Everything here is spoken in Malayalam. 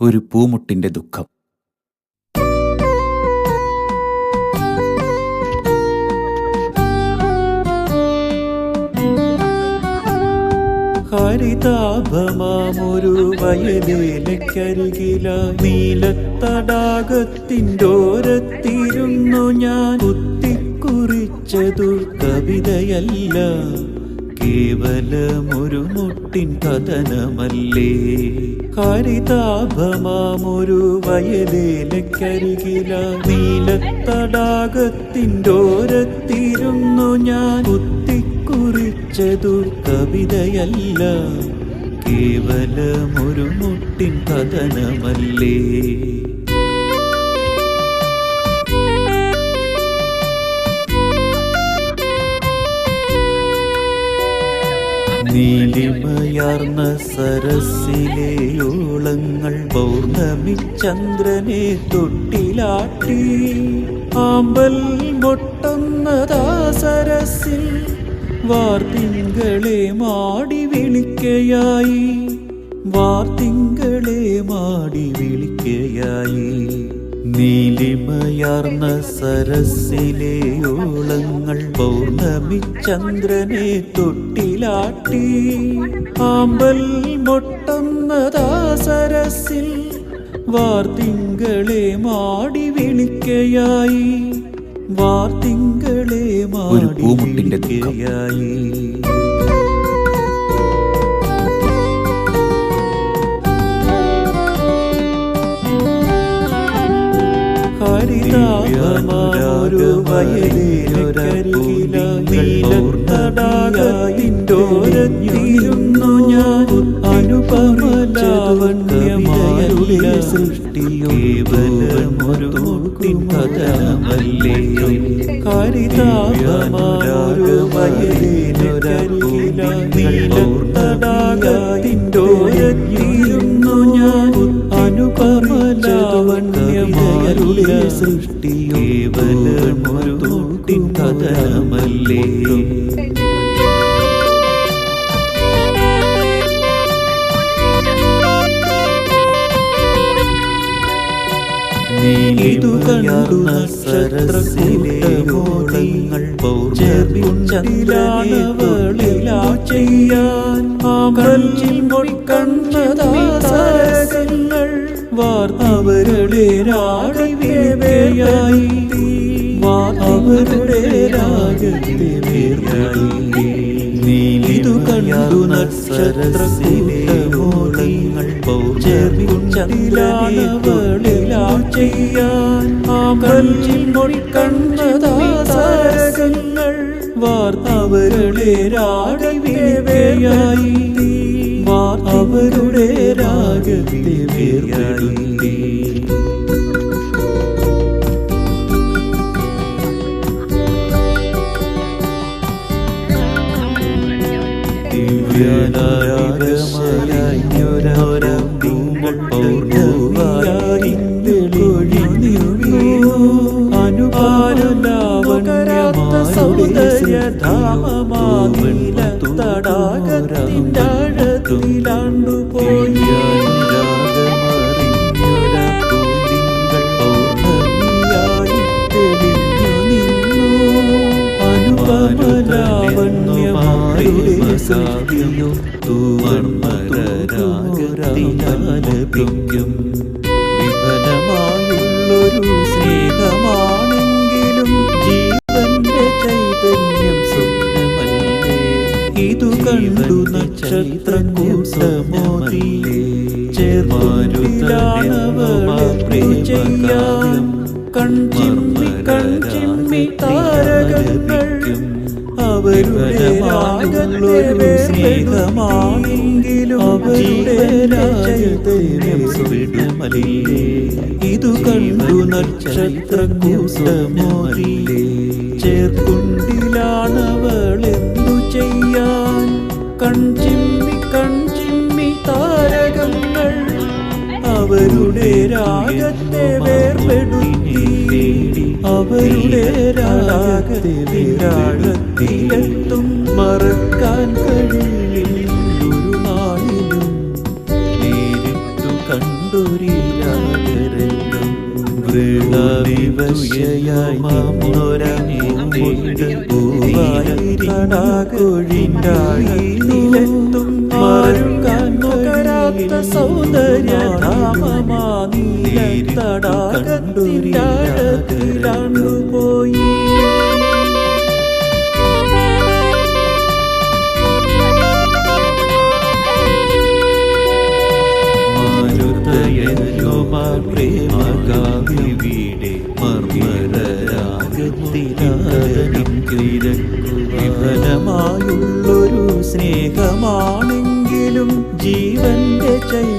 ഒരു പൂമുട്ടിന്റെ ദുഃഖം. ഹരിതാഭമാമൊരു വയലേലക്കരികില നീലത്തടാകത്തിന്റോരത്തിരുന്നു ഞാൻ കുത്തിക്കുറിച്ചതു കവിതയല്ല. കേവലമൊരു മുട്ടിൻ പതനമല്ലേ ഹരിതാഭമാമൊരു വയലേലക്കരികില നീലത്തടാകത്തിന്റോരത്തിരുന്നു ഞാൻ കുത്തിക്കുറിച്ചതു കവിതയല്ല. കേവലമൊരു മുട്ടിൻ കഥനമല്ലേ? നീലിമയാർന്ന സരസിലെ ഓളങ്ങൾ പൗർണമി ചന്ദ്രനെ തൊട്ടിലാട്ടി. ആമ്പൽ മൊട്ടുന്നതാ സരസിൽ വാർത്തിങ്കളെ മാടി വിളിക്കയായി. വാർത്തിങ്കളെ മാടി വിളിക്കയായി. നീലിമയാർന്ന സരസിലെ ഓളങ്ങൾ പൗർണമി ചന്ദ്രനെ തൊട്ടിലാട്ടി. ആമ്പൽ മൊട്ടുന്നതാ സരസിൽ വാർത്തിങ്കളെ മാടി വിളിക്കയായി. വാർത്തിങ്കളെ മാടി വിളിക്കയായി. നീലത്തടാകത്തിന്റോരത്തിരുന്നു ഞാൻ അനുപമലാവണ്യമാരുടെ സൃഷ്ടിയോ കേവലമൊരു ഹരിതാഭമായൊരു വയലിലൊരരികില സൃഷ്ടിയോ? കേവലമൊരു മുട്ടിൻ കഥനമല്ലേ? ഇതു കണ്ടു ഓളങ്ങൾ പൗർണമിലാണവളിലാ ചെയ്യാൻ. ആമ്പലിൽ മൊഴിക്കണ്ണതാസരസങ്ങൾ വാർത്തവരുടെ രാഗവേയായി അവരുടെ രാഗത്തെ വേർയായി നീലിതു കണ്ടു നക്ഷത്രസിലെ മോളങ്ങൾ പൗർണമിലാണവളിലാ ചെയ്യാൻ ആമ്പലിൽ മൊഴിക്കണ്ണതാസരസങ്ങൾ വാർത്തവരുടെ രാഗവേയായി അവരുടെ ദിവ്യനാരമയഞ്ഞൊരമ്പൂങ്ങൾ അനുപാലനാവണ്യമാരുടെ സൗന്ദര്യധാമമാതില തടാകത്തിന്റഴത്തിലാണ്ടുപോയി അനുപമലാവണ്യമാരുടെ സൃഷ്ടിയോ തൂവർമ്മരാഗത്തിലാലപിക്കും വിഫലമായുള്ളൊരു സ്നേഹമാണെങ്കിലും ജീവന്റെ ചൈതന്യം സ്വപ്നമല്ലേ? ഇതു കണ്ടു നക്ഷത്രം കൂട്ടമോതില്ലേ ചേർമാരുതാണവളെ ചെയ്യാൻ കൺചിമ്മി കൺചിമ്മി താരകങ്ങൾ രാഗങ്ങളൊരു സ്നേഹമാണെങ്കിലും അവരുടെ ഇതു കണ്ടു നക്ഷത്ര കൂട്ടമോതില്ലേ ചേർക്കുണ്ടിലാണവളെന്തു ചെയ്യാൻ. കൺചിമ്മി കൺചിമ്മി താരകങ്ങൾ അവരുടെ രാഗത്തെ വേർപെടുത്തി. അവരുടെ രാഗത്തെ വിരാടത്തിലെത്തും വിജയമാമൊരങ്ങുണ്ട് പൂവായി കടാകുഴിണ്ടായി നിലത്തും സൗന്ദര്യ നാമമാ പോയി വിഫലമായുള്ളൊരു സ്നേഹമാണെങ്കിലും ജീവന്റെ ചൈതന്യം